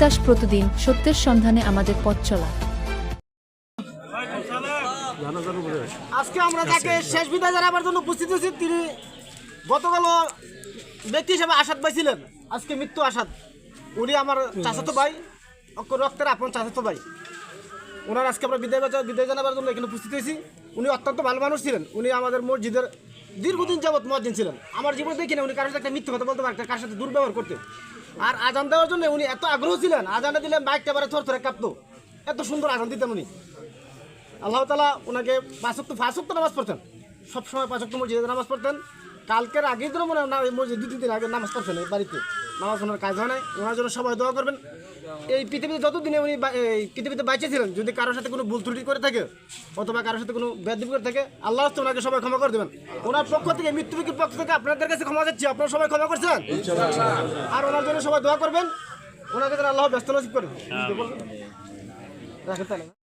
দাস প্রতিদিন সত্যের সন্ধানে আমাদের পথ চলা। আজকে আমরা তাকে শেষ বিদায় জানাবার জন্য উপস্থিত হয়েছি তিনি গতকাল ব্যক্তি হিসেবে আসাদ ভাই ছিলেন। আজকে মৃত্যু আসাদ। উনি আমার চাচাতো ভাই রক্তের আপন চাচাতো ভাই। ওনার আজকে আমরা বিদায় বিদায় জানাবার জন্য এখানে উপস্থিত হয়েছি। উনি অত্যন্ত ভালো মানুষ ছিলেন। উনি আমাদের মসজিদের দীর্ঘদিন যাবৎ মদিন ছিলেন। আমার জীবনে দেখি না উনি কারোর সাথে একটা মিথ্যে কথা বলতে পারতেন কার সাথে দুর্ব্যবহার করতেন আর আজান দেওয়ার জন্য উনি এত আগ্রহ ছিলেন, আজানে দিলেন বাইকটা বারে থর থরে কাঁপতো। এত সুন্দর আজান দিতেন উনি। আল্লাহ তালা ওনাকে পাঁচক্ত ফাঁসক্ত নামাজ পড়তেন। সবসময় পাঁচক্ত মসজিদে নামাজ পড়তেন। কালকের আগেই দিনও মনে হয় না মসজিদ দু তিন দিন আগে নামাজ পড়ছেন এই বাড়িতে। নামাজ ওনার কাজ হয় নাই ওনার জন্য সবাই দোয়া করবেন। এই পৃথিবীতে যতদিনে উনি এই পৃথিবীতে বাইচে ছিলেন যদি কারোর সাথে কোনো ভুল ত্রুটি করে থাকে অথবা কারোর সাথে কোনো বেদবি করে থাকে আল্লাহ হস্তে ওনাকে সবাই ক্ষমা করে দেবেন। ওনার পক্ষ থেকে মৃত্যুবিকির পক্ষ থেকে আপনাদের কাছে ক্ষমা যাচ্ছি আপনারা সবাই ক্ষমা করছেন? আর ওনার জন্য সবাই দোয়া করবেন ওনাকে যেন আল্লাহ ব্যস্ত নসিব করেন রাখেন তাহলে।